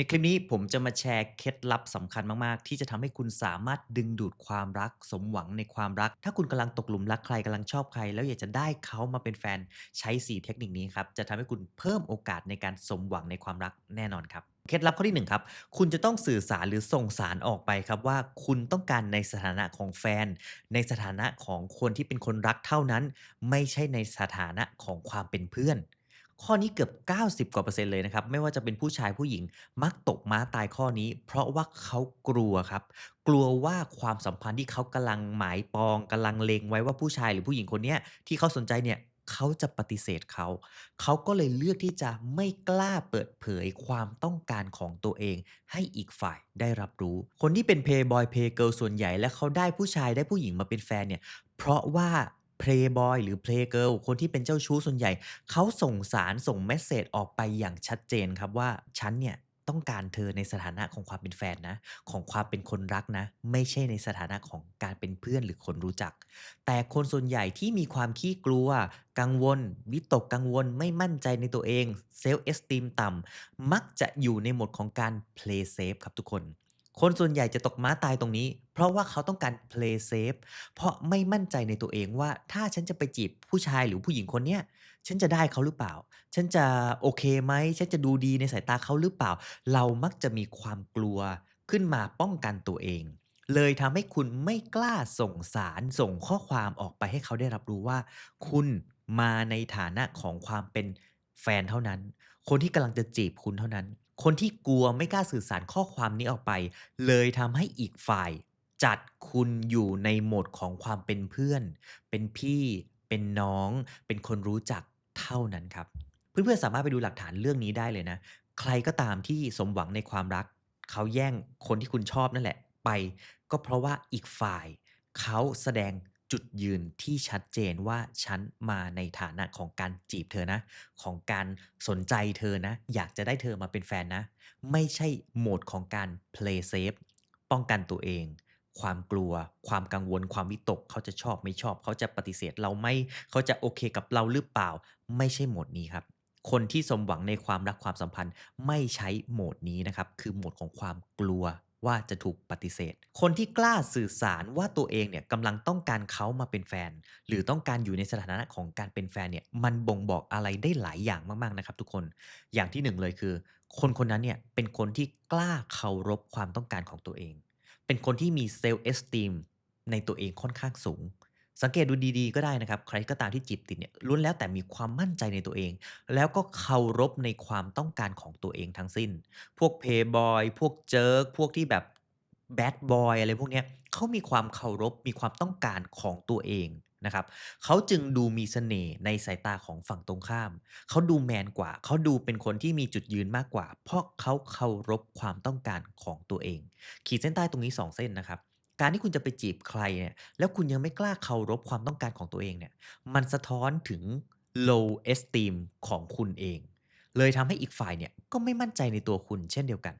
ในคลิปนี้ผมจะมาแชร์เคล็ดลับสำคัญมาก ๆ ที่จะทำให้คุณสามารถดึงดูดความรัก สมหวังในความรัก ถ้าคุณกำลังตกหลุมรักใครกำลังชอบใคร แล้วอยากจะได้เขามาเป็นแฟนใช้ 4 เทคนิคนี้ครับ จะทำให้คุณเพิ่มโอกาสในการสมหวังในความรักแน่นอนครับเคล็ดลับข้อที่1ครับ คุณจะต้องสื่อสารหรือส่งสารออกไปครับว่าคุณต้องการในสถานะของแฟน ในสถานะของคนที่เป็นคนรักเท่านั้น ไม่ใช่ในสถานะของความเป็นเพื่อน ข้อนี้เกือบ 90 กว่าเปอร์เซ็นต์เลยนะครับ ไม่ว่าจะเป็นผู้ชายผู้หญิงมักตกม้าตายข้อนี้ เพราะว่าเขากลัวครับ กลัวว่าความสัมพันธ์ที่เขากำลังหมายปองกำลังเลงไว้ว่าผู้ชายหรือผู้หญิงคนเนี้ยที่เขาสนใจเนี่ยเขาจะปฏิเสธเขา เขาก็เลยเลือกที่จะไม่กล้าเปิดเผยความต้องการของตัวเอง ให้อีกฝ่ายได้รับรู้ คนที่เป็นเพย์บอยเพย์เกิลส่วนใหญ่และเขาได้ผู้ชายได้ผู้หญิงมาเป็นแฟนเนี่ย เพราะว่า เพลย์บอยหรือเพลย์เกิร์ลคนที่เป็นเจ้าชู้ส่วนใหญ่ เขาส่งสารส่งเมสเสจออกไปอย่างชัดเจนครับว่าฉันเนี่ยต้องการเธอในสถานะของความเป็นแฟนนะ ของความเป็นคนรักนะ ไม่ใช่ในสถานะของการเป็นเพื่อนหรือคนรู้จัก แต่คนส่วนใหญ่ที่มีความขี้กลัว กังวล วิตกกังวลไม่มั่นใจในตัวเอง self esteem ต่ำมักจะอยู่ในโหมดของการ play safe ครับทุกคน คนส่วนใหญ่จะตกม้าตายตรงนี้ เพราะว่าเขาต้องการ play safe เพราะไม่มั่นใจในตัวเองว่าถ้าฉันจะไปจีบผู้ชายหรือผู้หญิงคนเนี้ยฉันจะได้เขาหรือเปล่า ฉันจะโอเคไหมฉันจะดูดีในสายตาเขาหรือเปล่า เรามักจะมีความกลัวขึ้นมาป้องกันตัวเอง เลยทำให้คุณไม่กล้าส่งสารส่งข้อความออกไปให้เขาได้รับรู้ว่า คุณมาในฐานะของความเป็นแฟนเท่านั้น คนที่กำลังจะจีบคุณเท่านั้น คนที่กลัวไม่กล้าสื่อสารข้อความนี้ออกไป เลยทำให้อีกฝ่าย จัดคุณอยู่ในโหมดของความเป็นเพื่อน เป็นพี่เป็นน้อง เป็นคนรู้จักเท่านั้นครับ เพื่อนๆสามารถไปดูหลักฐานเรื่องนี้ได้เลยนะ ใครก็ตามที่สมหวังในความรัก เขาแย่งคนที่คุณชอบนั่นแหละไป ก็เพราะว่าอีกฝ่าย เขาแสดง จุดยืนที่ชัดเจนว่าฉันมาในฐานะของการจีบเธอนะ ของการสนใจเธอนะ อยากจะได้เธอมาเป็นแฟนนะ ไม่ใช่โหมดของการ play safe ป้องกันตัวเอง ความกลัว ความกังวล ความวิตก เขาจะชอบไม่ชอบ เขาจะปฏิเสธเราไหมเขาจะโอเคกับเราหรือเปล่า ไม่ใช่โหมดนี้ครับ คนที่สมหวังในความรักความสัมพันธ์ ไม่ใช้โหมดนี้นะครับ คือโหมดของความกลัว ว่าจะถูกปฏิเสธ คนที่กล้าสื่อสารว่าตัวเองเนี่ยกำลังต้องการเขามาเป็นแฟน หรือต้องการอยู่ในสถานะของการเป็นแฟนเนี่ยมันบ่งบอกอะไรได้หลายอย่างมากๆนะครับ ทุกคนอย่างที่หนึ่งเลยคือ คนคนนั้นเนี่ยเป็นคนที่กล้าเคารพความต้องการของตัวเอง เป็นคนที่มีเซลล์เอสติมในตัวเองค่อนข้างสูง สังเกตดูดีๆก็ได้นะครับ ใครก็ตามที่จีบติดเนี่ยล้วนแล้วแต่มีความมั่นใจในตัวเอง แล้วก็เคารพในความต้องการของตัวเองทั้งสิ้น พวกเพย์บอยพวกเจิร์กพวกที่แบบแบดบอยอะไรพวกเนี้ยเขามีความเคารพมีความต้องการของตัวเองนะครับเขาจึงดูมีเสน่ห์ในสายตาของฝั่งตรงข้าม เขาดูแมนกว่า เขาดูเป็นคนที่มีจุดยืนมากกว่า เพราะเขาเคารพความต้องการของตัวเอง ขีดเส้นใต้ตรงนี้ 2 เส้นนะครับ การที่คุณจะไปจีบใครเนี่ยแล้วคุณยังไม่กล้าเคารพความต้องการของตัวเองเนี่ยมันสะท้อนถึง low esteem ของคุณเอง เลยทำให้อีกฝ่ายเนี่ยก็ไม่มั่นใจในตัวคุณเช่นเดียวกัน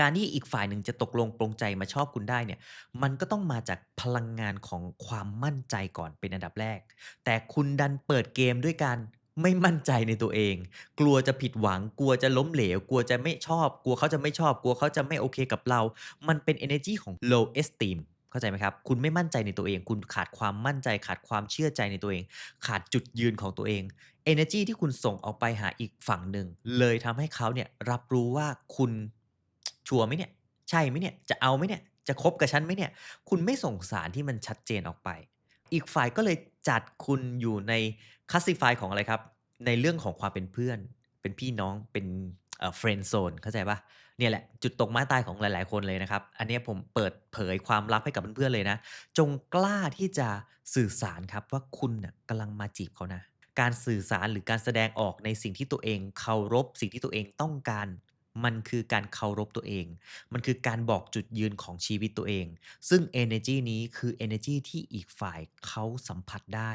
การที่อีกฝ่ายหนึ่งจะตกลงปลงใจมาชอบคุณได้เนี่ยมันก็ต้องมาจากพลังงานของความมั่นใจก่อนเป็นอันดับแรก แต่คุณดันเปิดเกมด้วยการ ไม่มั่นใจในตัวเอง กลัวจะผิดหวัง กลัวจะล้มเหลว กลัวจะไม่ชอบ กลัวเขาจะไม่ชอบ กลัวเขาจะไม่โอเคกับเรา มันเป็นเอเนอร์จีของ low esteem เข้าใจไหมครับ คุณไม่มั่นใจในตัวเอง คุณขาดความมั่นใจ ขาดความเชื่อใจในตัวเอง ขาดจุดยืนของตัวเองเอเนอร์จีที่คุณส่งออกไปหาอีกฝั่งหนึ่ง เลยทำให้เขาเนี่ยรับรู้ว่าคุณชัวร์ไหมเนี่ย ใช่ไหมเนี่ย จะเอาไหมเนี่ย จะคบกับฉันไหมเนี่ย คุณไม่ส่งสารที่มันชัดเจนออกไป อีกฝ่ายก็เลยจัดคุณอยู่ใน classify ของอะไรครับ ในเรื่องของความเป็นเพื่อน เป็นพี่น้องเป็นเอ่อ friend zone เข้าใจปล่า?เนี่ยแหละจุดตกม้าตายของหลาย ๆ คนเลยนะครับ อันนี้ผมเปิดเผยความลับให้กับเพื่อนๆเลยนะ จงกล้าที่จะสื่อสารครับว่าคุณน่ะกำลังมาจีบเขานะ การสื่อสารหรือการแสดงออกในสิ่งที่ตัวเองเคารพ สิ่งที่ตัวเองต้องการ มันคือการเคารพตัวเอง มันคือการบอกจุดยืนของชีวิตตัวเอง ซึ่งเอเนอร์จีนี้คือเอเนอร์จีที่อีกฝ่ายเขาสัมผัสได้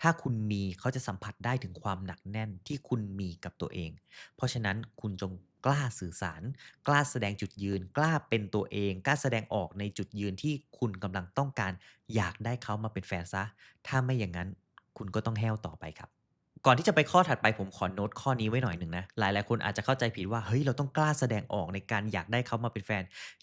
ถ้าคุณมีเขาจะสัมผัสได้ถึงความหนักแน่นที่คุณมีกับตัวเอง เพราะฉะนั้นคุณจงกล้าสื่อสาร กล้าแสดงจุดยืน กล้าเป็นตัวเอง กล้าแสดงออกในจุดยืนที่คุณกำลังต้องการ อยากได้เขามาเป็นแฟนซะ ถ้าไม่อย่างนั้นคุณก็ต้องแห้วต่อไปครับ ก่อนที่จะไปข้อถัดไปผมขอโน้ตข้อนี้ไว้หน่อยหนึ่งนะ หลายๆคนอาจจะเข้าใจผิดว่า เฮ้ย เราต้องกล้าแสดงออกในการอยากได้เขามาเป็นแฟน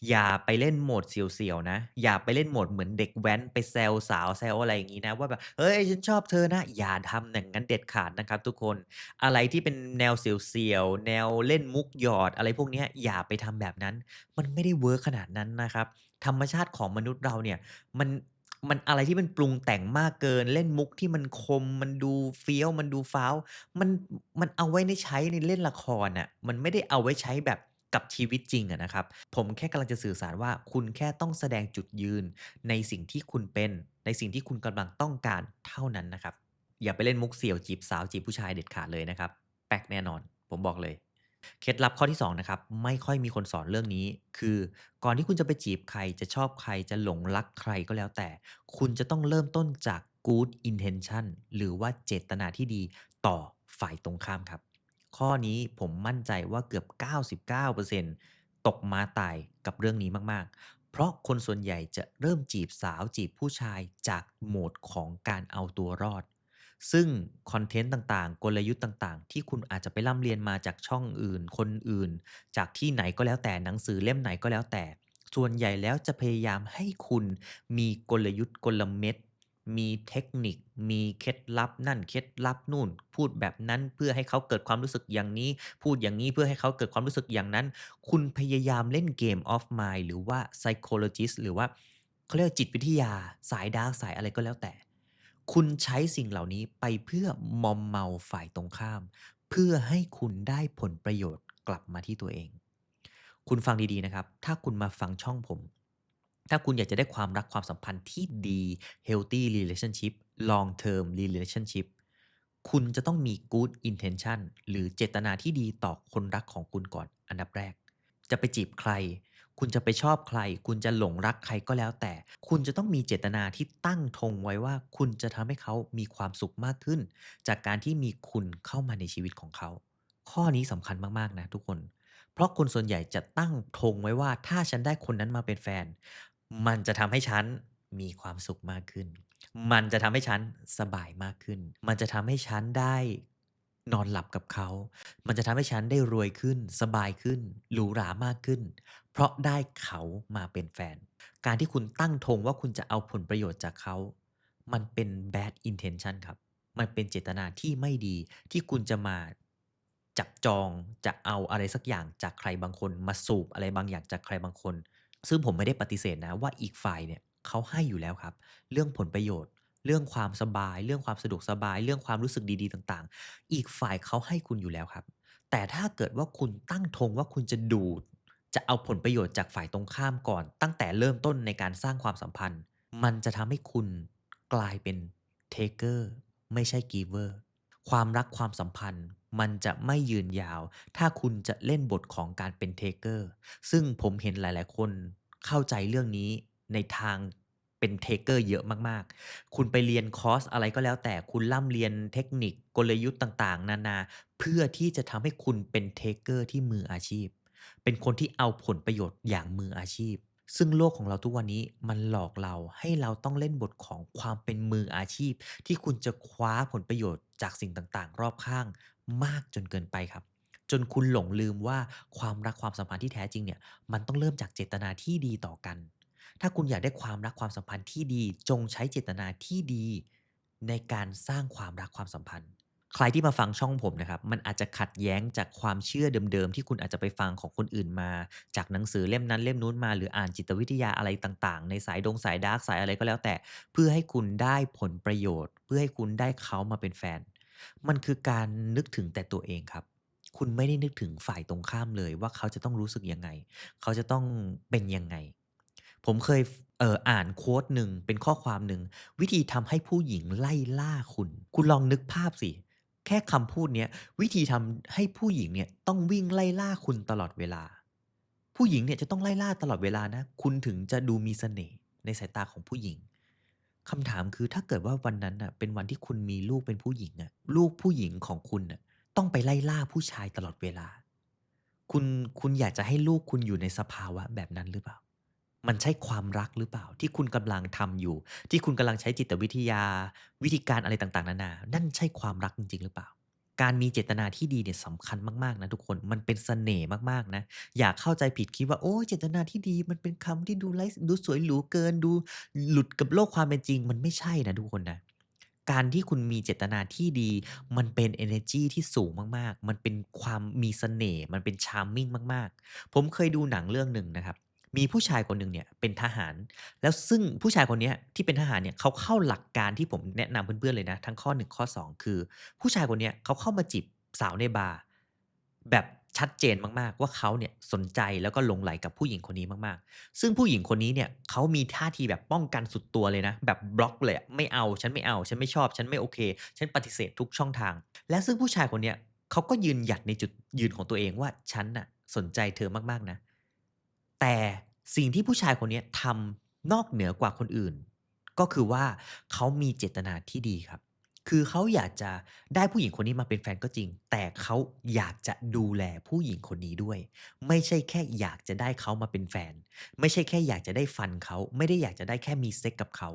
อย่าไปเล่นโหมดเสียวๆนะ อย่าไปเล่นโหมดเหมือนเด็กแว้นไปแซวสาวแซวอะไรอย่างงี้นะ ว่าแบบ"เฮ้ย ฉันชอบเธอนะ"อย่าทำอย่างงั้นเด็ดขาดนะครับทุกคน อะไรที่เป็นแนวเสียวๆ แนวเล่นมุกหยอดอะไรพวกนี้อย่าไปทำแบบนั้น มันไม่ได้เวิร์กขนาดนั้นนะครับ ธรรมชาติของมนุษย์เราเนี่ย มัน มันอะไรที่มันปรุงแต่งมากเกิน เล่นมุกที่มันคม มันดูเฟี้ยว มันดูฟ้าวมันมันเอาไว้ในใช้ในเล่นละครน่ะมันไม่ได้เอาไว้ใช้แบบกับชีวิตจริงอะนะครับ ผมแค่กำลังจะสื่อสารว่าคุณแค่ต้องแสดงจุดยืนในสิ่งที่คุณเป็น ในสิ่งที่คุณกำลังต้องการเท่านั้นนะครับ อย่าไปเล่นมุกเสี่ยวจีบสาวจีบผู้ชายเด็ดขาดเลยนะครับ แป๊กแน่นอน ผมบอกเลย เคล็ดลับข้อที่2นะครับไม่ค่อยมีคนสอนเรื่องนี้ คือก่อนที่คุณจะไปจีบใครจะชอบใครจะหลงรักใครก็แล้วแต่ คุณจะต้องเริ่มต้นจาก Good Intention หรือว่าเจตนาที่ดีต่อฝ่ายตรงข้ามครับ ข้อนี้ผมมั่นใจว่าเกือบ 99%ตกมาตายกับเรื่องนี้มาก ๆ เพราะคนส่วนใหญ่จะเริ่มจีบสาวจีบผู้ชายจากโหมดของการเอาตัวรอด ซึ่งคอนเทนต์ต่างๆ กลยุทธ์ต่างๆ ที่คุณอาจจะไปร่ำเรียนมาจากช่องอื่น คนอื่น จากที่ไหนก็แล้วแต่หนังสือเล่มไหนก็แล้วแต่ ส่วนใหญ่แล้วจะพยายามให้คุณมีกลยุทธ์กลเม็ดมีเทคนิค มีเคล็ดลับนั่น เคล็ดลับนู่น พูดแบบนั้นเพื่อให้เขาเกิดความรู้สึกอย่างนี้ พูดอย่างงี้เพื่อให้เขาเกิดความรู้สึกอย่างนั้น คุณพยายามเล่นเกม of mind หรือว่า psychologist หรือว่าเขาเรียกว่าจิตวิทยา สายดาร์กสายอะไรก็แล้วแต่ คุณใช้สิ่งเหล่านี้ไปเพื่อมอมเมาฝ่ายตรงข้าม เพื่อให้คุณได้ผลประโยชน์กลับมาที่ตัวเอง คุณฟังดีๆนะครับ ถ้าคุณมาฟังช่องผม ถ้าคุณอยากจะได้ความรักความสัมพันธ์ที่ดี healthy relationship long term relationship คุณจะต้องมี Good Intention หรือเจตนาที่ดีต่อคนรักของคุณก่อนอันดับแรก จะไปจีบใคร คุณจะไปชอบใคร คุณจะหลงรักใครก็แล้วแต่ คุณจะต้องมีเจตนาที่ตั้งธงไว้ว่า คุณจะทำให้เขามีความสุขมากขึ้น จากการที่มีคุณเข้ามาในชีวิตของเขา ข้อนี้สำคัญมากๆนะทุกคน เพราะคนส่วนใหญ่จะตั้งธงไว้ว่า ถ้าฉันได้คนนั้นมาเป็นแฟน มันจะทำให้ฉันมีความสุขมากขึ้น มันจะทำให้ฉันสบายมากขึ้น มันจะทำให้ฉันได้ นอนหลับกับเขา มันจะทำให้ฉันได้รวยขึ้น สบายขึ้น หรูหรามากขึ้น เพราะได้เขามาเป็นแฟน การที่คุณตั้งธงว่าคุณจะเอาผลประโยชน์จากเขา มันเป็น bad intention ครับ มันเป็นเจตนาที่ไม่ดีที่คุณจะมาจับจองจะเอาอะไรสักอย่างจากใครบางคน มาสูบอะไรบางอย่างจากใครบางคน ซึ่งผมไม่ได้ปฏิเสธนะว่าอีกฝ่ายเนี่ยเขาให้อยู่แล้วครับ เรื่องผลประโยชน์ เรื่องความสบาย เรื่องความสะดวกสบาย เรื่องความรู้สึกดีๆ ต่างๆ อีกฝ่ายเขาให้คุณอยู่แล้วครับ แต่ถ้าเกิดว่าคุณตั้งธงว่าคุณจะดูด จะเอาผลประโยชน์จากฝ่ายตรงข้ามก่อน ตั้งแต่เริ่มต้นในการสร้างความสัมพันธ์ มันจะทำให้คุณกลายเป็น taker ไม่ใช่ giver ความรักความสัมพันธ์มันจะไม่ยืนยาว ถ้าคุณจะเล่นบทของการเป็น taker ซึ่งผมเห็นหลาย ๆ คนเข้าใจเรื่องนี้ในทาง เป็น taker เยอะมากๆ คุณไปเรียนคอร์สอะไรก็แล้วแต่คุณร่ำเรียนเทคนิคกลยุทธ์ต่างๆ นานา เพื่อที่จะทำให้คุณเป็น taker ที่มืออาชีพ เป็นคนที่เอาผลประโยชน์อย่างมืออาชีพ ซึ่งโลกของเราทุกวันนี้มันหลอกเราให้เราต้องเล่นบทของความเป็นมืออาชีพ ที่คุณจะคว้าผลประโยชน์จากสิ่งต่างๆ รอบข้างมากจนเกินไปครับจนคุณหลงลืมว่าความรักความสัมพันธ์ที่แท้จริงเนี่ยมันต้องเริ่มจากเจตนาที่ดีต่อกัน ถ้าคุณอยากได้ความรักความสัมพันธ์ที่ดี จงใช้เจตนาที่ดีในการสร้างความรักความสัมพันธ์ ใครที่มาฟังช่องผมนะครับ มันอาจจะขัดแย้งจากความเชื่อเดิมๆ ที่คุณอาจจะไปฟังของคนอื่นมา จากหนังสือเล่มนั้นเล่มนู้นมาหรืออ่านจิตวิทยาอะไรต่างๆ ในสายดงสายดาร์กสายอะไรก็แล้วแต่ เพื่อให้คุณได้ผลประโยชน์ เพื่อให้คุณได้เขามาเป็นแฟน มันคือการนึกถึงแต่ตัวเองครับคุณไม่ได้นึกถึงฝ่ายตรงข้ามเลยว่าเขาจะต้องรู้สึกยังไง เขาจะต้องเป็นยังไง ผมเคยเอ่ออ่านโควตหนึ่งเป็นข้อความหนึ่ง วิธีทำให้ผู้หญิงไล่ล่าคุณ คุณลองนึกภาพสิ แค่คำพูดเนี้ยวิธีทำให้ผู้หญิงเนี่ยต้องวิ่งไล่ล่าคุณตลอดเวลา ผู้หญิงเนี่ยจะต้องไล่ล่าตลอดเวลานะ คุณถึงจะดูมีเสน่ห์ในสายตาของผู้หญิงคำถามคือถ้าเกิดว่าวันนั้นน่ะเป็นวันที่คุณมีลูกเป็นผู้หญิงอะลูกผู้หญิงของคุณน่ะต้องไปไล่ล่าผู้ชายตลอดเวลา คุณคุณอยากจะให้ลูกคุณอยู่ในสภาวะแบบนั้นหรือเปล่า มันใช่ความรักหรือเปล่า ที่คุณกำลังทำอยู่ ที่คุณกำลังใช้จิตวิทยา วิธีการอะไรต่างๆนานา นั่นใช่ความรักจริง ๆ หรือเปล่า การมีเจตนาที่ดีเนี่ยสำคัญมากๆนะทุกคนมันเป็นเสน่ห์มากๆนะอย่าเข้าใจผิดคิดว่าโอ้เจตนาที่ดีมันเป็นคำที่ดูไร้ดูสวยหรูเกินดูหลุดกับโลกความเป็นจริง มันไม่ใช่นะทุกคนนะการที่คุณมีเจตนาที่ดี มันเป็นเอเนอร์จีที่สูงมากๆ มันเป็นความมีเสน่ห์ มันเป็น charming มาก ๆ ผมเคยดูหนังเรื่องหนึ่งนะครับ มีผู้ชายคนหนึ่งเนี่ยเป็นทหาร แล้วซึ่งผู้ชายคนนี้ที่เป็นทหารเนี่ยเขาเข้าหลักการที่ผมแนะนำเพื่อนๆเลยนะ ทั้งข้อ1ข้อ 2 คือ ผู้ชายคนนี้เขาเข้ามาจีบสาวในบาร์แบบชัดเจนมากๆ ว่าเขาเนี่ยสนใจแล้วก็หลงใหลกับผู้หญิงคนนี้มากๆ ซึ่งผู้หญิงคนนี้เนี่ยเขามีท่าทีแบบป้องกันสุดตัวเลยนะ แบบบล็อกเลยไม่เอาฉันไม่เอา ฉันไม่ชอบ ฉันไม่โอเค ฉันปฏิเสธทุกช่องทาง และซึ่งผู้ชายคนเนี้ยเขาก็ยืนหยัดในจุดยืนของตัวเองว่าฉันน่ะสนใจเธอมากๆนะ แต่สิ่งที่ผู้ชายคนนี้ทำนอกเหนือกว่าคนอื่น ก็คือว่าเขามีเจตนาที่ดีครับ คือเขาอยากจะได้ผู้หญิงคนนี้มาเป็นแฟนก็จริง แต่เขาอยากจะดูแลผู้หญิงคนนี้ด้วย ไม่ใช่แค่อยากจะได้เขามาเป็นแฟน ไม่ใช่แค่อยากจะได้ฟันเขาไม่ได้อยากจะได้แค่มีเซ็กกับเขา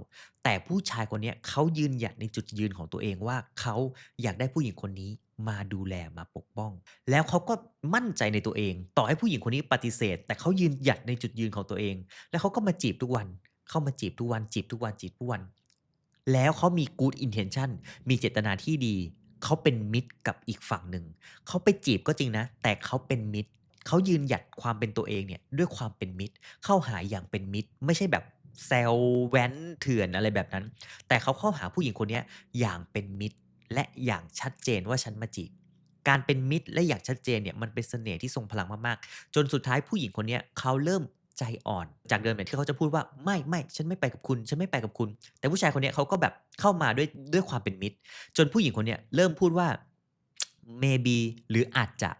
แต่ผู้ชายคนนี้เขายืนหยัดในจุดยืนของตัวเองว่าเขาอยากได้ผู้หญิงคนนี้ มาดูแลมาปกป้อง แล้วเขาก็มั่นใจในตัวเอง ต่อให้ผู้หญิงคนนี้ปฏิเสธ แต่เขายืนหยัดในจุดยืนของตัวเอง แล้วเขาก็มาจีบทุกวัน เข้ามาจีบทุกวัน จีบทุกวันจีบทุกวัน แล้วเขามี good intention มีเจตนาที่ดี เขาเป็นมิตรกับอีกฝั่งหนึ่ง เขาไปจีบก็จริงนะ แต่เขาเป็นมิตร เขายืนหยัดความเป็นตัวเองเนี่ยด้วยความเป็นมิตร เข้าหาอย่างเป็นมิตร ไม่ใช่แบบแซวแว้นเถื่อนอะไรแบบนั้น แต่เขาเข้าหาผู้หญิงคนนี้อย่างเป็นมิตร และอย่างชัดเจนว่าฉันมาจีบการเป็นมิตรและอย่างชัดเจนเนี่ยมันเป็นเสน่ห์ที่ทรงพลังมากๆ จนสุดท้ายผู้หญิงคนนี้เขาเริ่มใจอ่อน จากเดิมเนี่ยที่เขาจะพูดว่าไม่ไม่ฉันไม่ไปกับคุณ ฉันไม่ไปกับคุณ แต่ผู้ชายคนนี้เขาก็แบบเข้ามาด้วยด้วยความเป็นมิตร จนผู้หญิงคนนี้เริ่มพูดว่า maybe หรืออาจจะ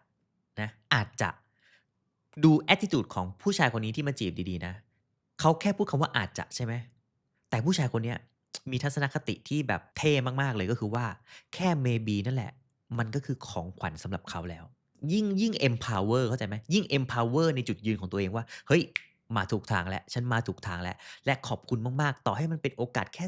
นะอาจจะดู attitude ของผู้ชายคนนี้ที่มาจีบดีๆนะเขาแค่พูดคำว่าอาจจะใช่ไหมแต่ผู้ชายคนเนี้ มีทัศนคติที่แบบเท่มากๆเลยก็คือว่าแค่ maybe นั่นแหละ มันก็คือของขวัญสำหรับเขาแล้ว ยิ่งยิ่ง empower เข้าใจไหมยิ่ง empower ในจุดยืนของตัวเองว่า เฮ้ย มาถูกทางแล้ว ฉันมาถูกทางแล้ว และขอบคุณมากๆ ต่อให้มันเป็นโอกาสแค่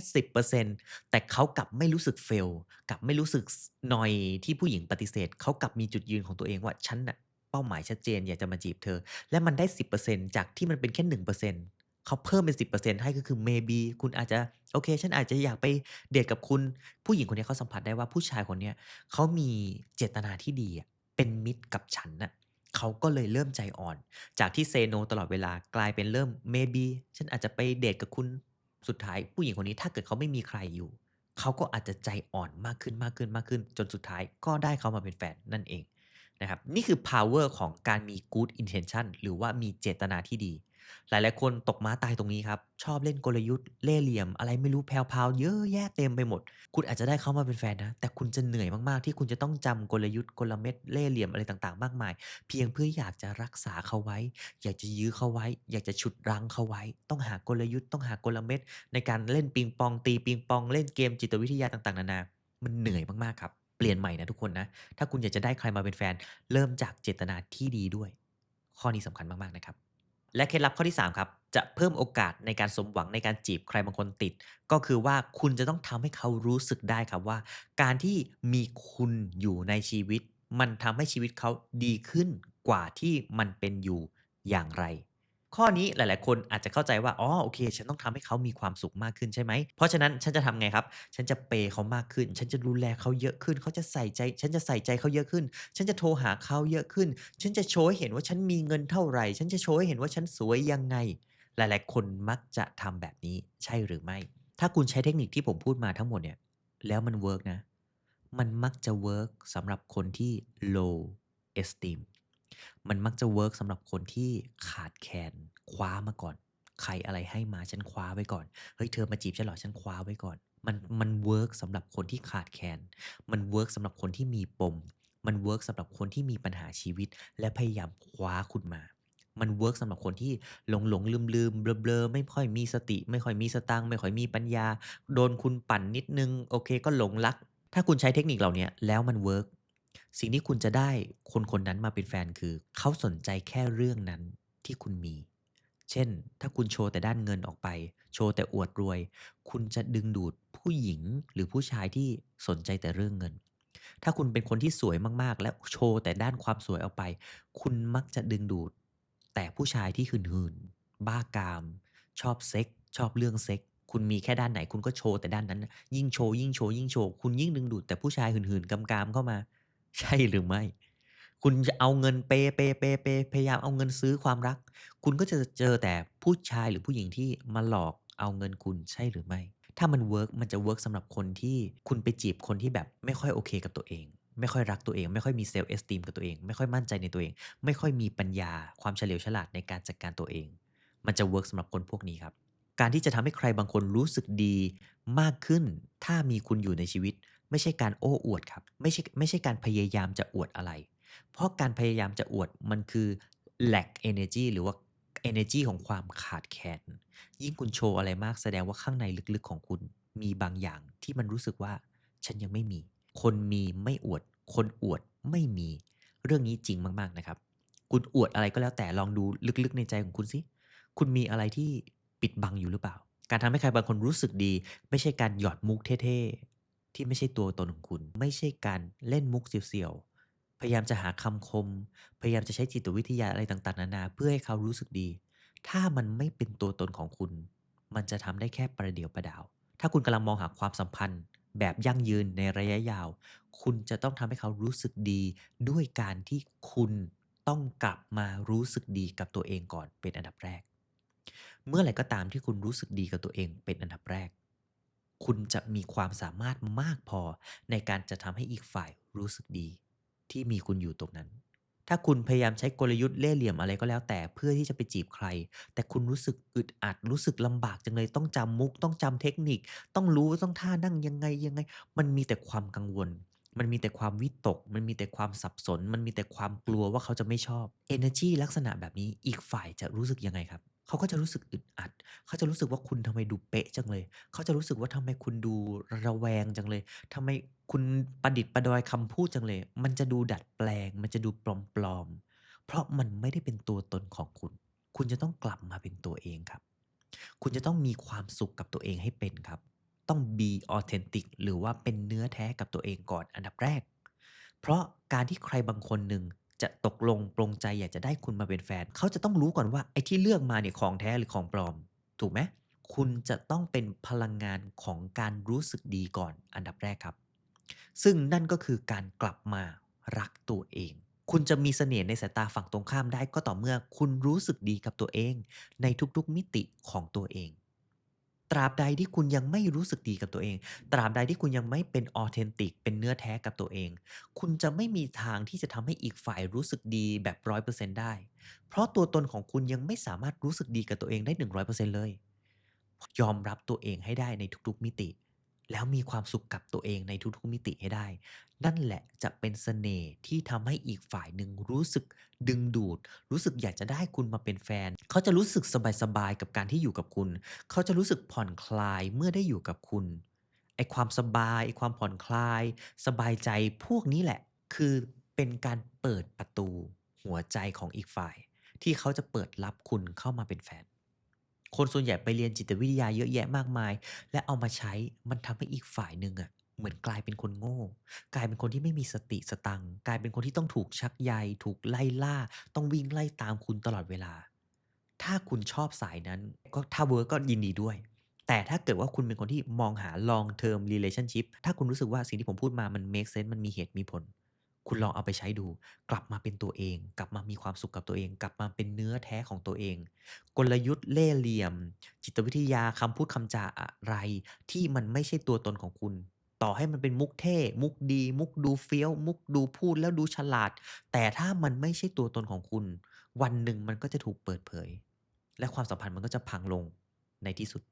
10%แต่เขากลับไม่รู้สึก fail กลับไม่รู้สึกนอยที่ผู้หญิงปฏิเสธ เขากลับมีจุดยืนของตัวเองว่าฉันน่ะเป้าหมายชัดเจนอยากจะมาจีบเธอ และมันได้ 10%จากที่มันเป็นแค่1%เขาเพิ่มเป็น10%ให้ก็คือ maybe คุณอาจจะโอเค ฉันอาจจะอยากไปเดทกับคุณ ผู้หญิงคนนี้เขาสัมผัสได้ว่าผู้ชายคนนี้เขามีเจตนาที่ดีเป็นมิตรกับฉันน่ะเขาก็เลยเริ่มใจอ่อน จากที่เซโนตลอดเวลากลายเป็นเริ่ม maybe ฉันอาจจะไปเดทกับคุณสุดท้ายผู้หญิงคนนี้ถ้าเกิดเขาไม่มีใครอยู่ เขาก็อาจจะใจอ่อนมากขึ้นมากขึ้นมากขึ้น จนสุดท้ายก็ได้เขามาเป็นแฟนนั่นเองนะครับนี่คือ power ของการมี good intention หรือว่ามีเจตนาที่ดี หลายๆคนตกม้าตายตรงนี้ครับ ชอบเล่นกลยุทธ์เล่เหลี่ยม อะไรไม่รู้แพรวๆเยอะแยะเต็มไปหมด คุณอาจจะได้เข้ามาเป็นแฟนนะ แต่คุณจะเหนื่อยมากๆ ที่คุณจะต้องจำกลยุทธ์กลเม็ดเล่เหลี่ยมอะไรต่างๆ มากมาย เพียงเพื่ออยากจะรักษาเขาไว้ อยากจะยื้อเขาไว้ อยากจะฉุดรั้งเขาไว้ ต้องหากลยุทธ์ต้องหากลเม็ด ในการเล่นปิงปองตีปิงปอง เล่นเกมจิตวิทยาต่างๆนานามันเหนื่อยมากๆครับเปลี่ยนใหม่นะทุกคนนะ ถ้าคุณอยากจะได้ใครมาเป็นแฟน เริ่มจากเจตนาที่ดีด้วย ข้อนี้สำคัญมากๆนะครับ และเคล็ดลับข้อที่ 3 ครับ จะเพิ่มโอกาสในการสมหวังในการจีบใครบางคนติด ก็คือว่าคุณจะต้องทำให้เขารู้สึกได้ครับว่า การที่มีคุณอยู่ในชีวิต มันทำให้ชีวิตเขาดีขึ้นกว่าที่มันเป็นอยู่อย่างไร ข้อนี้หลาย ๆ คนอาจจะเข้าใจว่า อ๋อ โอเค ฉันต้องทำให้เขามีความสุขมากขึ้นใช่ไหม เพราะฉะนั้นฉันจะทำไงครับ ฉันจะเปย์เขามากขึ้น ฉันจะดูแลเขาเยอะขึ้น เขาจะใส่ใจ ฉันจะใส่ใจเขาเยอะขึ้น ฉันจะโทรหาเขาเยอะขึ้น ฉันจะโชว์ให้เห็นว่าฉันมีเงินเท่าไรฉันจะโชว์ให้เห็นว่าฉันสวยยังไง หลาย ๆ คนมักจะทำแบบนี้ใช่หรือไม่ ถ้าคุณใช้เทคนิคที่ผมพูดมาทั้งหมดเนี่ย แล้วมันเวิร์กนะ มันมักจะเวิร์กสำหรับคนที่ low esteem มันมักจะเวิร์กสำหรับคนที่ขาดแคลนคว้ามาก่อน ใครอะไรให้มาฉันคว้าไว้ก่อน เฮ้ยเธอมาจีบฉันหรอฉันคว้าไว้ก่อน มันมันเวิร์กสำหรับคนที่ขาดแคลนมันเวิร์กสำหรับคนที่มีปม มันเวิร์กสำหรับคนที่มีปัญหาชีวิต และพยายามคว้าคุณมา มันเวิร์กสำหรับคนที่หลงหลงลืมลืมเบลอเบลอไม่ค่อยมีสติ ไม่ค่อยมีสตังค์ไม่ค่อยมีปัญญา โดนคุณปั่นนิดนึง โอเคก็หลงรัก ถ้าคุณใช้เทคนิคเหล่านี้แล้วมันเวิร์ก สิ่งที่คุณจะได้คนคนนั้นมาเป็นแฟนคือ เขาสนใจแค่เรื่องนั้นที่คุณมี เช่น ถ้าคุณโชว์แต่ด้านเงินออกไป โชว์แต่อวดรวย คุณจะดึงดูดผู้หญิงหรือผู้ชายที่สนใจแต่เรื่องเงิน ถ้าคุณเป็นคนที่สวยมากๆ และโชว์แต่ด้านความสวยออกไป คุณมักจะดึงดูด แต่ผู้ชายที่หื่นๆบ้ากาม ชอบเซ็ก ชอบเรื่องเซ็กคุณมีแค่ด้านไหนคุณก็โชว์แต่ด้านนั้น ยิ่งโชว์ยิ่งโชว์ยิ่งโชว์คุณยิ่งดึงดูดแต่ผู้ชายหื่นๆกามเข้ามา ใช่หรือไม่?คุณจะเอาเงินเปย์ๆๆๆพยายามเอาเงินซื้อความรัก คุณก็จะเจอแต่ผู้ชายหรือผู้หญิงที่มาหลอกเอาเงินคุณใช่หรือไม่?ถ้ามันเวิร์กมันจะเวิร์กสำหรับคนที่คุณไปจีบคนที่แบบไม่ค่อยโอเคกับตัวเอง ไม่ค่อยรักตัวเอง ไม่ค่อยมี self esteem กับตัวเอง ไม่ค่อยมั่นใจในตัวเอง ไม่ค่อยมีปัญญาความเฉลียวฉลาดในการจัดการตัวเอง มันจะเวิร์กสำหรับคนพวกนี้ครับการที่จะทำให้ใครบางคนรู้สึกดีมากขึ้น ถ้ามีคุณอยู่ในชีวิต ไม่ใช่การโอ้อวดครับ ไม่ใช่ไม่ใช่การพยายามจะอวดอะไร เพราะการพยายามจะอวดมันคือ lack energy หรือว่าเอเนอร์จีของความขาดแคลนยิ่งคุณโชว์อะไรมากแสดงว่าข้างในลึกๆของคุณมีบางอย่างที่มันรู้สึกว่า ฉันยังไม่มี คนมีไม่อวด คนอวดไม่มี เรื่องนี้จริงมากๆนะครับ คุณอวดอะไรก็แล้วแต่ลองดูลึกๆในใจของคุณสิคุณมีอะไรที่ปิดบังอยู่หรือเปล่า?การทำให้ใครบางคนรู้สึกดี ไม่ใช่การหยอดมุกเท่ๆ ที่ไม่ใช่ตัวตนของคุณ ไม่ใช่การเล่นมุกเสียวๆพยายามจะหาคำคม พยายามจะใช้จิตวิทยาอะไรต่างๆนานา เพื่อให้เขารู้สึกดี ถ้ามันไม่เป็นตัวตนของคุณ มันจะทำได้แค่ประเดี๋ยวประดาว ถ้าคุณกำลังมองหาความสัมพันธ์ แบบยั่งยืนในระยะยาว คุณจะต้องทำให้เขารู้สึกดี ด้วยการที่คุณต้องกลับมารู้สึกดีกับตัวเองก่อนเป็นอันดับแรก เมื่อไหร่ก็ตามที่คุณรู้สึกดีกับตัวเองเป็นอันดับแรก คุณจะมีความสามารถมากพอในการจะทำให้อีกฝ่ายรู้สึกดี ที่มีคุณอยู่ตรงนั้น ถ้าคุณพยายามใช้กลยุทธ์เล่ห์เหลี่ยมอะไรก็แล้วแต่เพื่อที่จะไปจีบใคร แต่คุณรู้สึกอึดอัดรู้สึกลำบากจังเลยต้องจำมุก ต้องจำเทคนิค ต้องรู้ว่าต้องท่านั่งยังไงๆมันมีแต่ความกังวลมันมีแต่ความวิตก มันมีแต่ความสับสน มันมีแต่ความกลัวว่าเขาจะไม่ชอบเอเนอร์จีลักษณะแบบนี้อีกฝ่ายจะรู้สึกยังไงครับ? เขาก็จะรู้สึกอึดอัด เขาจะรู้สึกว่าคุณทำไมดูเป๊ะจังเลย เขาจะรู้สึกว่าทำไมคุณดูระแวงจังเลยทำไมคุณประดิษฐ์ประดอยคำพูดจังเลย มันจะดูดัดแปลง มันจะดูปลอมๆ เพราะมันไม่ได้เป็นตัวตนของคุณ คุณจะต้องกลับมาเป็นตัวเองครับ คุณจะต้องมีความสุขกับตัวเองให้เป็นครับ ต้อง be authentic หรือว่าเป็นเนื้อแท้กับตัวเองก่อนอันดับแรก เพราะการที่ใครบางคนหนึ่ง จะตกลงปรงใจอยากจะได้คุณมาเป็นแฟน เขาจะต้องรู้ก่อนว่าไอ้ที่เลือกมาเนี่ยของแท้หรือของปลอม ถูกไหม?คุณจะต้องเป็นพลังงานของการรู้สึกดีก่อนอันดับแรกครับ ซึ่งนั่นก็คือการกลับมารักตัวเอง คุณจะมีเสน่ห์ในสายตาฝั่งตรงข้ามได้ก็ต่อเมื่อ คุณรู้สึกดีกับตัวเอง ในทุกๆมิติของตัวเอง ตราบใดที่คุณยังไม่รู้สึกดีกับตัวเอง ตราบใดที่คุณยังไม่เป็นออเทนติก เป็นเนื้อแท้กับตัวเอง คุณจะไม่มีทางที่จะทำให้อีกฝ่ายรู้สึกดีแบบร้อยเปอร์เซนได้ เพราะตัวตนของคุณยังไม่สามารถรู้สึกดีกับตัวเองได้หนึ่งร้อยเลย ยอมรับตัวเองให้ได้ในทุกๆมิติ แล้วมีความสุขกับตัวเองในทุกๆมิติให้ได้ นั่นแหละจะเป็นเสน่ห์ที่ทำให้อีกฝ่ายหนึ่งรู้สึกดึงดูด รู้สึกอยากจะได้คุณมาเป็นแฟน เขาจะรู้สึกสบายๆกับการที่อยู่กับคุณ เขาจะรู้สึกผ่อนคลายเมื่อได้อยู่กับคุณ ไอความสบายไอความผ่อนคลาย สบายใจพวกนี้แหละ คือเป็นการเปิดประตู หัวใจของอีกฝ่าย ที่เขาจะเปิดรับคุณเข้ามาเป็นแฟน คนส่วนใหญ่ไปเรียนจิตวิทยาเยอะแยะมากมาย และเอามาใช้มันทำให้อีกฝ่ายหนึ่งอะเหมือนกลายเป็นคนโง่ กลายเป็นคนที่ไม่มีสติสตังกลายเป็นคนที่ต้องถูกชักใยถูกไล่ล่า ต้องวิ่งไล่ตามคุณตลอดเวลา ถ้าคุณชอบสายนั้น ก็ถ้าเวิร์กก็ยินดีด้วย แต่ถ้าเกิดว่าคุณเป็นคนที่มองหา long term relationship ถ้าคุณรู้สึกว่าสิ่งที่ผมพูดมามันเมกเซนส์มันมีเหตุมีผล คุณลองเอาไปใช้ดู กลับมาเป็นตัวเอง กลับมามีความสุขกับตัวเอง กลับมาเป็นเนื้อแท้ของตัวเอง กลยุทธ์เล่ห์เหลี่ยม จิตวิทยาคำพูดคำจาอะไร ที่มันไม่ใช่ตัวตนของคุณ ต่อให้มันเป็นมุกเท่ มุกดี มุกดูเฟี้ยว มุกดูพูดแล้วดูฉลาด แต่ถ้ามันไม่ใช่ตัวตนของคุณ วันหนึ่งมันก็จะถูกเปิดเผย และความสัมพันธ์มันก็จะพังลงในที่สุด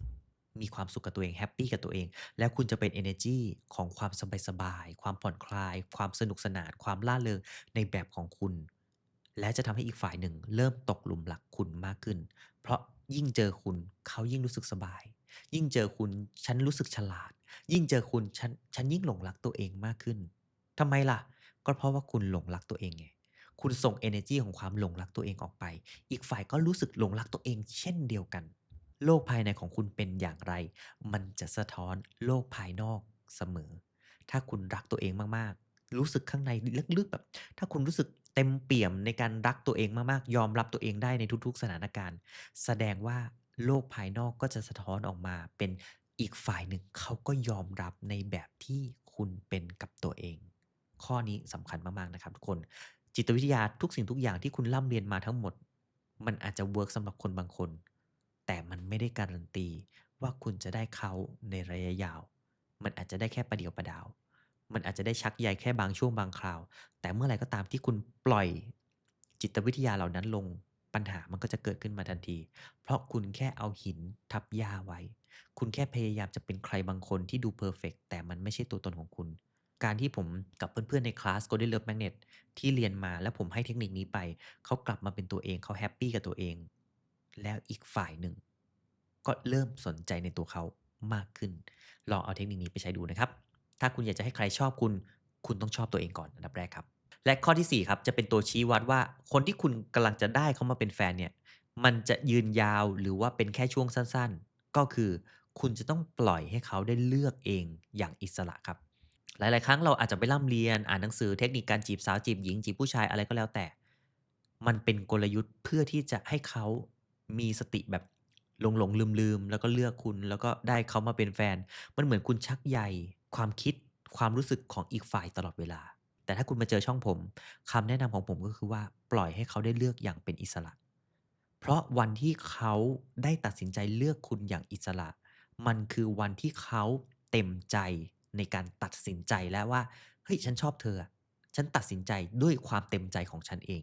มีความสุขกับตัวเองแฮปปี้กับตัวเอง แล้วคุณจะเป็นเอเนอร์จีของความสบายๆความผ่อนคลาย ความสนุกสนาน ความร่าเริงในแบบของคุณ และจะทำให้อีกฝ่ายหนึ่ง เริ่มตกหลุมรักคุณมากขึ้น เพราะยิ่งเจอคุณเขายิ่งรู้สึกสบาย ยิ่งเจอคุณฉันรู้สึกฉลาด ยิ่งเจอคุณฉันฉันยิ่งหลงรักตัวเองมากขึ้นทำไมล่ะ?ก็เพราะว่าคุณหลงรักตัวเองไงคุณส่งเอเนอร์จีของความหลงรักตัวเองออกไป อีกฝ่ายก็รู้สึกหลงรักตัวเองเช่นเดียวกัน โลกภายในของคุณเป็นอย่างไร มันจะสะท้อนโลกภายนอกเสมอ ถ้าคุณรักตัวเองมากๆ รู้สึกข้างในลึกๆแบบ ถ้าคุณรู้สึกเต็มเปี่ยมในการรักตัวเองมากๆ ยอมรับตัวเองได้ในทุกๆ สถานการณ์ แสดงว่าโลกภายนอกก็จะสะท้อนออกมาเป็นอีกฝ่ายหนึ่งเขาก็ยอมรับในแบบที่คุณเป็นกับตัวเอง ข้อนี้สำคัญมากๆนะครับทุกคนจิตวิทยาทุกสิ่งทุกอย่างที่คุณร่ำเรียนมาทั้งหมด มันอาจจะเวิร์กสำหรับคนบางคน ไม่ได้การันตี ว่าคุณจะได้เขาในระยะยาว มันอาจจะได้แค่ประเดี๋ยวประดาว มันอาจจะได้ชักใยแค่บางช่วงบางคราว แต่เมื่อไหร่ก็ตามที่คุณปล่อยจิตวิทยาเหล่านั้นลงปัญหามันก็จะเกิดขึ้นมาทันที เพราะคุณแค่เอาหินทับหญ้าไว้ คุณแค่พยายามจะเป็นใครบางคนที่ดูเพอร์เฟกต์แต่มันไม่ใช่ตัวตนของคุณ การที่ผมกับเพื่อนๆในคลาส Golden Love Magnet ที่เรียนมาแล้วผมให้เทคนิคนี้ไป เขากลับมาเป็นตัวเองเขาแฮปปี้กับตัวเอง แล้วอีกฝ่ายหนึ่ง ก็เริ่มสนใจในตัวเขามากขึ้น ลองเอาเทคนิคนี้ไปใช้ดูนะครับ ถ้าคุณอยากจะให้ใครชอบคุณ คุณต้องชอบตัวเองก่อนอันดับแรกครับ และข้อที่ 4 ครับ จะเป็นตัวชี้วัดว่าคนที่คุณกำลังจะได้เขามาเป็นแฟนเนี่ย มันจะยืนยาวหรือว่าเป็นแค่ช่วงสั้นๆ ก็คือคุณจะต้องปล่อยให้เขาได้เลือกเองอย่างอิสระครับ หลาย ๆ ครั้งเราอาจจะไปร่ำเรียนอ่านหนังสือเทคนิคการจีบสาวจีบหญิงจีบผู้ชายอะไรก็แล้วแต่ มันเป็นกลยุทธ์เพื่อที่จะให้เขามีสติแบบ หลงๆลืมๆแล้วก็เลือกคุณ แล้วก็ได้เขามาเป็นแฟน มันเหมือนคุณชักใยความคิดความรู้สึกของอีกฝ่ายตลอดเวลา แต่ถ้าคุณมาเจอช่องผมคำแนะนำของผมก็คือว่าปล่อยให้เขาได้เลือกอย่างเป็นอิสระ เพราะวันที่เขาได้ตัดสินใจเลือกคุณอย่างอิสระ มันคือวันที่เขาเต็มใจในการตัดสินใจแล้วว่าเฮ้ยฉันชอบเธอ ฉันตัดสินใจด้วยความเต็มใจของฉันเอง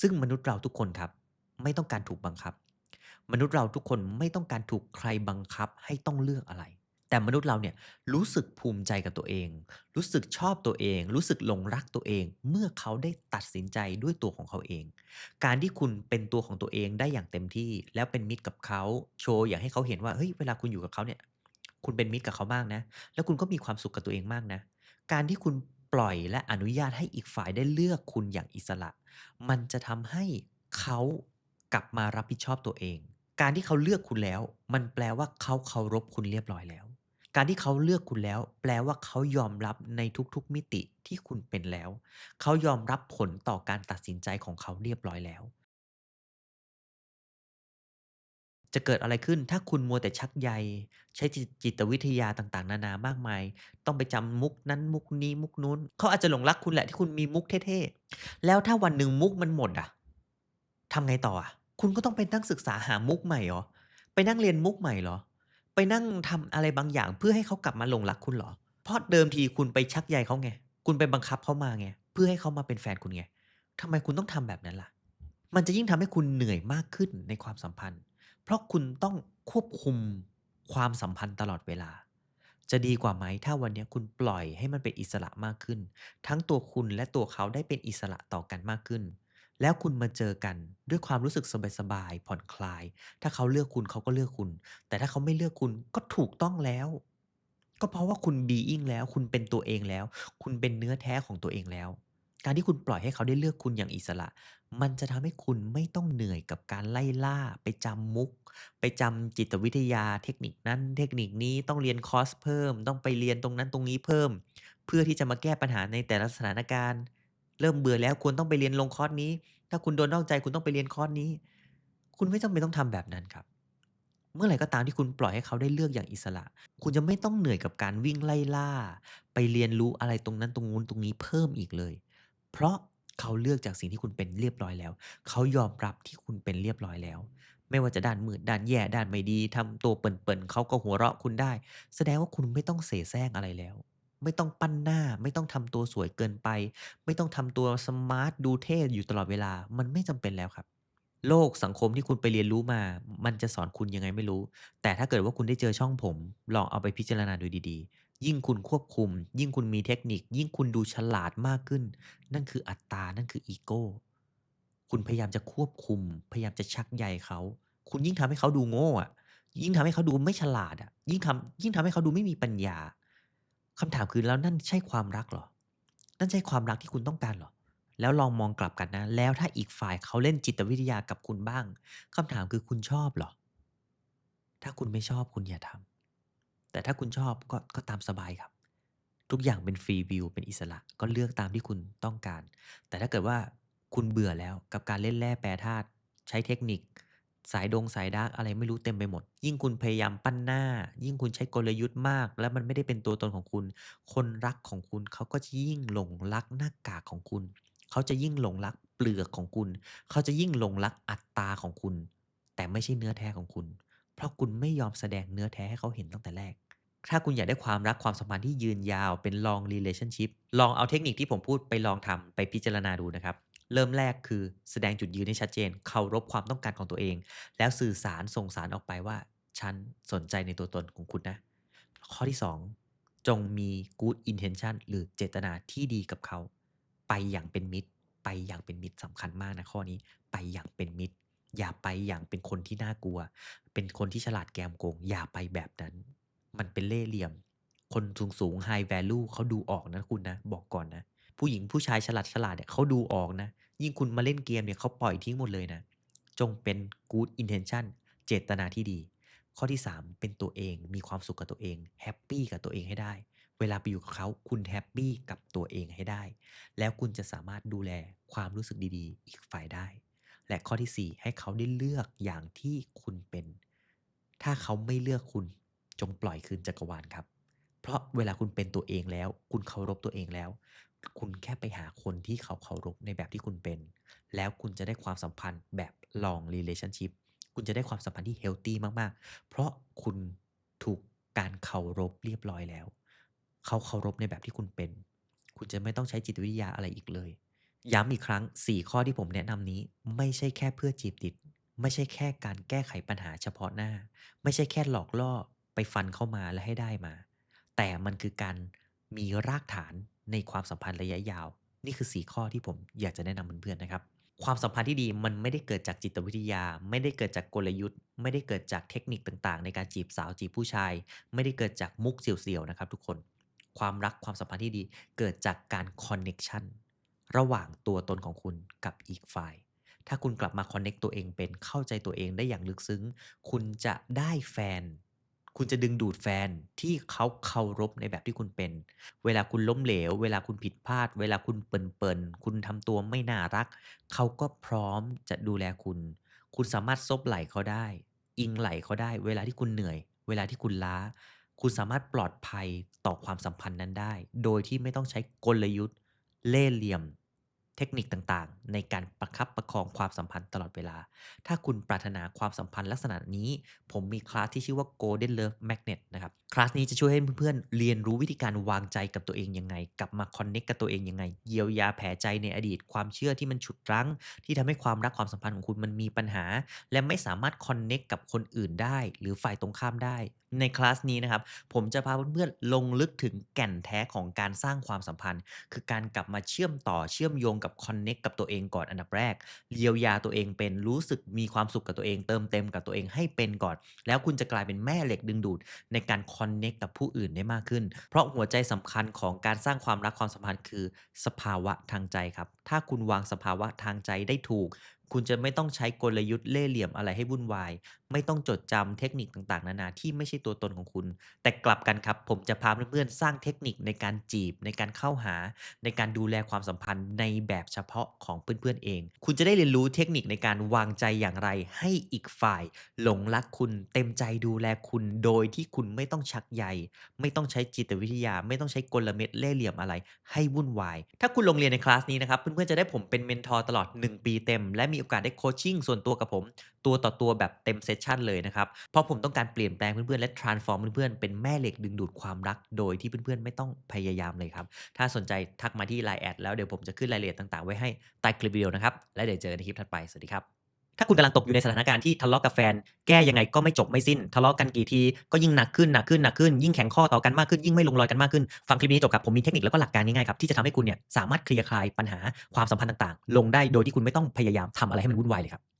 ซึ่งมนุษย์เราทุกคนครับ ไม่ต้องการถูกบังคับ มนุษย์เราทุกคนไม่ต้องการถูกใครบังคับให้ต้องเลือกอะไร แต่มนุษย์เราเนี่ยรู้สึกภูมิใจกับตัวเอง รู้สึกชอบตัวเอง รู้สึกหลงรักตัวเอง เมื่อเขาได้ตัดสินใจด้วยตัวของเขาเอง การที่คุณเป็นตัวของตัวเองได้อย่างเต็มที่ แล้วเป็นมิตรกับเขาโชว์อยางให้เขาเห็นว่าเฮ้ยเวลาคุณอยู่กับเขาเนี่ยคุณเป็นมิตรกับเขามากนะ แล้วคุณก็มีความสุขกับตัวเองมากนะ การที่คุณปล่อยและอนุญาตให้อีกฝ่ายได้เลือกคุณอย่างอิสระ มันจะทำให้เขากลับมารับผิดชอบตัวเอง การที่เขาเลือกคุณแล้ว มันแปลว่าเขาเคารพคุณเรียบร้อยแล้ว การที่เขาเลือกคุณแล้ว แปลว่าเขายอมรับในทุกๆ มิติที่คุณเป็นแล้ว เขายอมรับผลต่อการตัดสินใจของเขาเรียบร้อยแล้ว จะเกิดอะไรขึ้นถ้าคุณมัวแต่ชักใย ใช้จิตจตวิทยาต่างๆ นานามากมาย ต้องไปจำมุกนั้นมุกนี้มุกนู้น เขาอาจจะหลงรักคุณแหละที่คุณมีมุกเท่ๆแล้วถ้าวันหนึ่งมุกมันหมดอะทำไงต่ออะ คุณก็ต้องไปนั่งศึกษาหามุกใหม่เหรอ?ไปนั่งเรียนมุกใหม่เหรอ?ไปนั่งทำอะไรบางอย่างเพื่อให้เขากลับมาหลงรักคุณเหรอ?เพราะเดิมทีคุณไปชักใยเขาไง คุณไปบังคับเขามาไง เพื่อให้เขามาเป็นแฟนคุณไงทำไมคุณต้องทำแบบนั้นล่ะ?มันจะยิ่งทำให้คุณเหนื่อยมากขึ้นในความสัมพันธ์ เพราะคุณต้องควบคุมความสัมพันธ์ตลอดเวลา จะดีกว่าไหมถ้าวันนี้คุณปล่อยให้มันเป็นอิสระมากขึ้น ทั้งตัวคุณและตัวเขาได้เป็นอิสระต่อกันมากขึ้น แล้วคุณมาเจอกันด้วยความรู้สึกสบายๆผ่อนคลาย ถ้าเขาเลือกคุณเขาก็เลือกคุณ แต่ถ้าเขาไม่เลือกคุณก็ถูกต้องแล้ว ก็เพราะว่าคุณ being แล้ว คุณเป็นตัวเองแล้ว คุณเป็นเนื้อแท้ของตัวเองแล้ว การที่คุณปล่อยให้เขาได้เลือกคุณอย่างอิสระ มันจะทำให้คุณไม่ต้องเหนื่อยกับการไล่ล่า ไปจำมุก ไปจำจิตวิทยาเทคนิคนั้น เทคนิคนี้ต้องเรียนคอร์สเพิ่ม ต้องไปเรียนตรงนั้นตรงนี้เพิ่ม เพื่อที่จะมาแก้ปัญหาในแต่ละสถานการณ์ เริ่มเบื่อแล้วควรต้องไปเรียนลงคอร์สนี้ ถ้าคุณโดนนอกใจคุณต้องไปเรียนคอร์สนี้ คุณไม่จำเป็นต้องทำแบบนั้นครับ เมื่อไหร่ก็ตามที่คุณปล่อยให้เขาได้เลือกอย่างอิสระ คุณจะไม่ต้องเหนื่อยกับการวิ่งไล่ล่า ไปเรียนรู้อะไรตรงนั้นตรงนู้นตรงนี้เพิ่มอีกเลย เพราะเขาเลือกจากสิ่งที่คุณเป็นเรียบร้อยแล้ว เขายอมรับที่คุณเป็นเรียบร้อยแล้ว ไม่ว่าจะด้านมืดด้านแย่ด้านไม่ดีทำตัวเปิ่นๆเขาก็หัวเราะคุณได้ แสดงว่าคุณไม่ต้องเสแสร้งอะไรแล้ว ไม่ต้องปั้นหน้า ไม่ต้องทำตัวสวยเกินไป ไม่ต้องทำตัวสมาร์ตดูเท่อยู่ตลอดเวลา มันไม่จำเป็นแล้วครับ โลกสังคมที่คุณไปเรียนรู้มา มันจะสอนคุณยังไงไม่รู้ แต่ถ้าเกิดว่าคุณได้เจอช่องผม ลองเอาไปพิจารณาดูดีๆ ยิ่งคุณควบคุม ยิ่งคุณมีเทคนิค ยิ่งคุณดูฉลาดมากขึ้น นั่นคืออัตตานั่นคืออีโก้คุณพยายามจะควบคุม พยายามจะชักใยเขา คุณยิ่งทำให้เขาดูโง่อะยิ่งทำให้เขาดูไม่ฉลาดอะยิ่งทำยิ่งทำให้เขาดูไม่มีปัญญา คำถามคือแล้วนั่นใช่ความรักเหรอ?นั่นใช่ความรักที่คุณต้องการเหรอ?แล้วลองมองกลับกันนะ แล้วถ้าอีกฝ่ายเขาเล่นจิตวิทยากับคุณบ้าง คำถามคือคุณชอบเหรอ?ถ้าคุณไม่ชอบคุณอย่าทำแต่ถ้าคุณชอบก็ก็ตามสบายครับ ทุกอย่างเป็นฟรีวิลเป็นอิสระก็เลือกตามที่คุณต้องการ แต่ถ้าเกิดว่าคุณเบื่อแล้วกับการเล่นแร่แปรธาตุใช้เทคนิค สายดงสายดาร์กอะไรไม่รู้เต็มไปหมด ยิ่งคุณพยายามปั้นหน้า ยิ่งคุณใช้กลยุทธ์มาก แล้วมันไม่ได้เป็นตัวตนของคุณ คนรักของคุณเขาก็จะยิ่งหลงรักหน้ากากของคุณ เขาจะยิ่งหลงรักเปลือกของคุณ เขาจะยิ่งหลงรักอัตราของคุณ แต่ไม่ใช่เนื้อแท้ของคุณ เพราะคุณไม่ยอมแสดงเนื้อแท้ให้เขาเห็นตั้งแต่แรก ถ้าคุณอยากได้ความรักความสัมพันธ์ที่ยืนยาวเป็น long relationship ลองเอาเทคนิคที่ผมพูดไปลองทำไปพิจารณาดูนะครับ เริ่มแรกคือแสดงจุดยืนให้ชัดเจนเคารพความต้องการของตัวเอง แล้วสื่อสารส่งสารออกไปว่า ฉันสนใจในตัวตนของคุณนะ ข้อที่ 2 จงมี good intention หรือเจตนาที่ดีกับเขา ไปอย่างเป็นมิตร ไปอย่างเป็นมิตรสำคัญมากนะข้อนี้ไปอย่างเป็นมิตร อย่าไปอย่างเป็นคนที่น่ากลัว เป็นคนที่ฉลาดแกมโกง อย่าไปแบบนั้น มันเป็นเล่ห์เหลี่ยม คนสูงๆ high value เขาดูออกนะคุณนะ บอกก่อนนะผู้หญิงผู้ชายฉลาดๆเนี่ยเขาดูออกนะ ยิ่งคุณมาเล่นเกมเนี่ยเขาปล่อยทิ้งหมดเลยนะ จงเป็น good intention เจตนาที่ดี ข้อที่ 3 เป็นตัวเอง มีความสุขกับตัวเอง แฮปปี้กับตัวเองให้ได้ เวลาไปอยู่กับเขา คุณแฮปปี้กับตัวเองให้ได้ แล้วคุณจะสามารถดูแลความรู้สึกดีๆ อีกฝ่ายได้ และข้อที่ 4 ให้เขาได้เลือกอย่างที่คุณเป็น ถ้าเขาไม่เลือกคุณ จงปล่อยคืนจักรวาลครับ เพราะเวลาคุณเป็นตัวเองแล้ว คุณเคารพตัวเองแล้ว คุณแค่ไปหาคนที่เขาเคารพในแบบที่คุณเป็น แล้วคุณจะได้ความสัมพันธ์แบบ long relationship คุณจะได้ความสัมพันธ์ที่เฮลทีมากๆ เพราะคุณถูกการเคารพเรียบร้อยแล้ว เขาเคารพในแบบที่คุณเป็น คุณจะไม่ต้องใช้จิตวิทยาอะไรอีกเลย ย้ำอีกครั้ง 4 ข้อที่ผมแนะนำนี้ ไม่ใช่แค่เพื่อจีบติด ไม่ใช่แค่การแก้ไขปัญหาเฉพาะหน้า ไม่ใช่แค่หลอกล่อไปฟันเข้ามาและให้ได้มา แต่มันคือการ มีรากฐานในความสัมพันธ์ระยะยาว นี่คือ 4 ข้อที่ผมอยากจะแนะนำเพื่อนๆนะครับ ความสัมพันธ์ที่ดีมันไม่ได้เกิดจากจิตวิทยา ไม่ได้เกิดจากกลยุทธ์ ไม่ได้เกิดจากเทคนิคต่างๆ ในการจีบสาวจีบผู้ชาย ไม่ได้เกิดจากมุกเสียวๆนะครับทุกคนความรักความสัมพันธ์ที่ดีเกิดจากการคอนเน็กชันระหว่างตัวตนของคุณกับอีกฝ่าย ถ้าคุณกลับมาคอนเน็กตัวเองเป็นเข้าใจตัวเองได้อย่างลึกซึ้ง คุณจะได้แฟน คุณจะดึงดูดแฟนที่เขาเคารพในแบบที่คุณเป็น เวลาคุณล้มเหลว เวลาคุณผิดพลาด เวลาคุณเปิ่นๆคุณทำตัวไม่น่ารัก เขาก็พร้อมจะดูแลคุณ คุณสามารถซบไหล่เขาได้ อิงไหล่เขาได้ เวลาที่คุณเหนื่อย เวลาที่คุณล้า คุณสามารถปลอดภัยต่อความสัมพันธ์นั้นได้ โดยที่ไม่ต้องใช้กลยุทธ์ เล่ห์เหลี่ยม เทคนิคต่างๆ ในการประคับประคองความสัมพันธ์ตลอดเวลา ถ้าคุณปรารถนาความสัมพันธ์ลักษณะนี้ ผมมีคลาสที่ชื่อว่า Golden Love Magnet นะครับ คลาสนี้จะช่วยให้เพื่อนๆ เรียนรู้วิธีการวางใจกับตัวเองยังไง กลับมาคอนเน็กกับตัวเองยังไง เยียวยาแผลใจในอดีต ความเชื่อที่มันฉุดรั้ง ที่ทำให้ความรักความสัมพันธ์ของคุณมันมีปัญหา และไม่สามารถคอนเน็กกับคนอื่นได้ หรือฝ่ายตรงข้ามได้ ในคลาสนี้นะครับ ผมจะพาเพื่อนๆลงลึกถึงแก่นแท้ของการสร้างความสัมพันธ์ คือการกลับมาเชื่อมต่อเชื่อมโยงกับคอนเน็กกับตัวเองก่อนอันดับแรกเยียวยาตัวเองเป็นรู้สึกมีความสุขกับตัวเอง เติมเต็มกับตัวเองให้เป็นก่อน แล้วคุณจะกลายเป็นแม่เหล็กดึงดูด ในการคอนเน็กกับผู้อื่นได้มากขึ้น เพราะหัวใจสำคัญของการสร้างความรักความสัมพันธ์คือ สภาวะทางใจครับ ถ้าคุณวางสภาวะทางใจได้ถูกคุณจะไม่ต้องใช้กลยุทธ์เล่ห์เหลี่ยมอะไรให้วุ่นวาย ไม่ต้องจดจำเทคนิคต่างๆ นานาที่ไม่ใช่ตัวตนของคุณ แต่กลับกันครับ ผมจะพาเพื่อนๆสร้างเทคนิคในการจีบในการเข้าหา ในการดูแลความสัมพันธ์ในแบบเฉพาะของเพื่อนๆเอง คุณจะได้เรียนรู้เทคนิคในการวางใจอย่างไร ให้อีกฝ่าย หลงรักคุณ เต็มใจดูแลคุณโดยที่คุณไม่ต้องชักใยไม่ต้องใช้จิตวิทยา ไม่ต้องใช้กลเม็ดเล่ห์เหลี่ยมอะไร ให้วุ่นวาย ถ้าคุณลงเรียนในคลาสนี้นะครับเพื่อนๆจะได้ผมเป็นเมนทอร์ตลอด 1 ปีเต็ม และมีโอกาสได้โคชชิ่งส่วนตัวกับผม ตัวต่อตัวแบบเต็มเซสชันเลยนะครับ เพราะผมต้องการเปลี่ยนแปลงเพื่อนๆ และ transform เพื่อนๆ เป็นแม่เหล็กดึงดูดความรัก โดยที่เพื่อนๆ ไม่ต้องพยายามเลยครับ ถ้าสนใจทักมาที่ LINE แอดแล้วเดี๋ยวผมจะขึ้นรายละเอียดต่างๆ ไว้ให้ใต้คลิปวิดีโอนะครับ แล้วเดี๋ยวเจอกันในคลิปถัดไป สวัสดีครับ ถ้าคุณกำลังตกอยู่ในสถานการณ์ที่ทะเลาะกับแฟน แก้ยังไงก็ไม่จบไม่สิ้น ทะเลาะกันกี่ที ก็ยิ่งหนักขึ้นหนักขึ้นหนักขึ้น ยิ่งแข็งข้อต่อกันมากขึ้น ยิ่งไม่ลงรอยกันมากขึ้น ฟังคลิปนี้จบครับผมมีเทคนิคแล้วก็หลักการง่ายๆครับที่จะทำให้คุณเนี่ยสามารถเคลียร์คลายปัญหาความสัมพันธ์ต่างๆ ลงได้โดยที่คุณไม่ต้องพยายามทำอะไรให้มันวุ่นวายเลยครับ